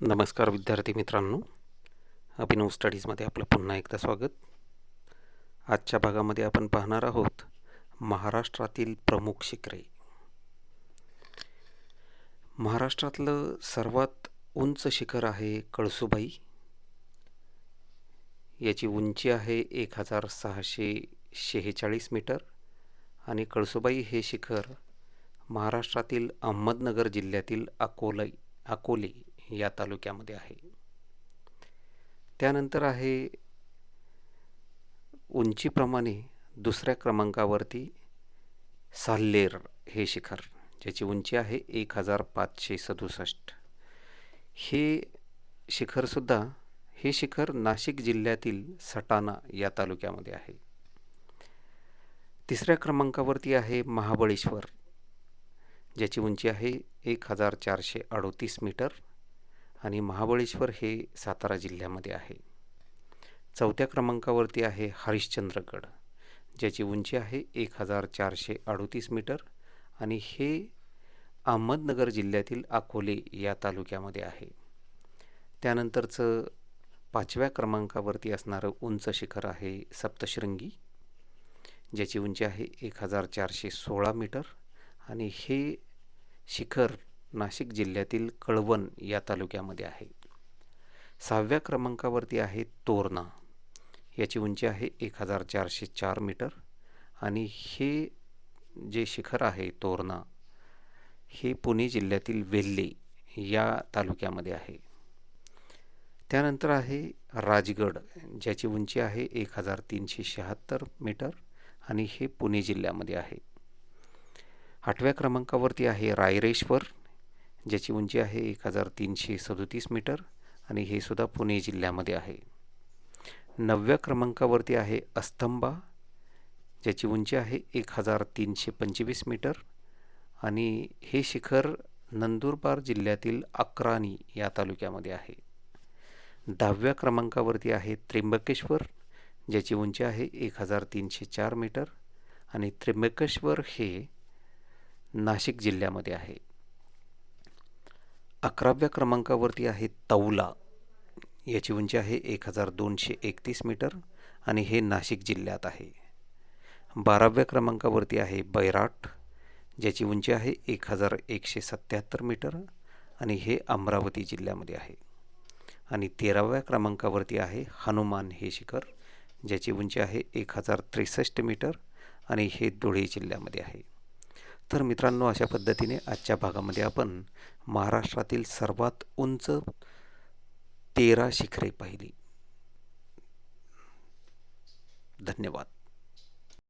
नमस्कार विद्यार्थी मित्रांनो. अभिनव स्टडीजमध्ये आपलं पुन्हा एकदा स्वागत. आजच्या भागामध्ये आपण पाहणार आहोत महाराष्ट्रातील प्रमुख शिखरे. महाराष्ट्रातलं सर्वात उंच शिखर आहे कळसुबाई. याची उंची आहे एक हजार सहाशे शेहेचाळीस मीटर आणि कळसुबाई हे शिखर महाराष्ट्रातील अहमदनगर जिल्ह्यातील अकोलाई अकोले या तालुक्यामध्ये आहे. त्यानंतर आहे उंचीप्रमाणे दुसऱ्या क्रमांकावरती साल्लेर हे शिखर ज्याची उंची आहे एक हजार पाचशे सदुसष्ट. हे शिखरसुद्धा हे शिखर नाशिक जिल्ह्यातील सटाणा या तालुक्यामध्ये आहे. तिसऱ्या क्रमांकावरती आहे महाबळेश्वर ज्याची उंची आहे एक हजार चारशे अडोतीस मीटर. आणि महाबळेश्वर हे सातारा जिल्ह्यामध्ये आहे. चौथ्या क्रमांकावरती आहे हरिश्चंद्रगड ज्याची उंची आहे एक हजार चारशे अडोतीस मीटर आणि हे अहमदनगर जिल्ह्यातील अकोले या तालुक्यामध्ये आहे. त्यानंतरचं पाचव्या क्रमांकावरती असणारं उंच शिखर आहे सप्तशृंगी ज्याची उंची आहे एक हजार चारशे सोळा मीटर आणि हे शिखर नाशिक जिल्ह्यातील कळवण या तालुक्यामध्ये आहे. सहाव्या क्रमांकावरती आहे तोरणा. याची उंची आहे एक हजार चारशे चार मीटर आणि हे जे शिखर आहे तोरणा हे पुणे जिल्ह्यातील वेल्हे या तालुक्यामध्ये आहे. त्यानंतर आहे राजगड ज्याची उंची आहे एक हजार तीनशे शहात्तर मीटर आणि हे पुणे जिल्ह्यामध्ये आहे. आठव्या क्रमांकावरती आहे रायरेश्वर ज्याची उंची आहे एक हजार तीनशे सदोतीस मीटर आणि हे सुद्धा पुणे जिल्ह्यामध्ये आहे. नवव्या क्रमांकावरती आहे अस्तंबा ज्याची उंची आहे एक हजार तीनशे पंचवीस मीटर आणि हे शिखर नंदुरबार जिल्ह्यातील अक्राणी या तालुक्यामध्ये आहे. दहाव्या क्रमांकावरती आहे त्र्यंबकेश्वर ज्याची उंची आहे एक हजार तीनशे चार मीटर आणि त्र्यंबकेश्वर हे नाशिक जिल्ह्यामध्ये आहे. अकराव्या क्रमांकावरती आहे तौला याची उंची आहे एक हजार दोनशे एकतीस मीटर आणि हे नाशिक जिल्ह्यात आहे. बाराव्या क्रमांकावरती आहे बैराट ज्याची उंची आहे एक हजार एकशे सत्त्याहत्तर मीटर आणि हे अमरावती जिल्ह्यामध्ये आहे. आणि तेराव्या क्रमांकावरती आहे हनुमान हे शिखर ज्याची उंची आहे एक हजार त्रेसष्ट मीटर आणि हे धुळे जिल्ह्यामध्ये आहे. तर मित्रांनो अशा पद्धतीने आजच्या भागामध्ये आपण महाराष्ट्रातील सर्वात उंच तेरा शिखरे पाहिली. धन्यवाद.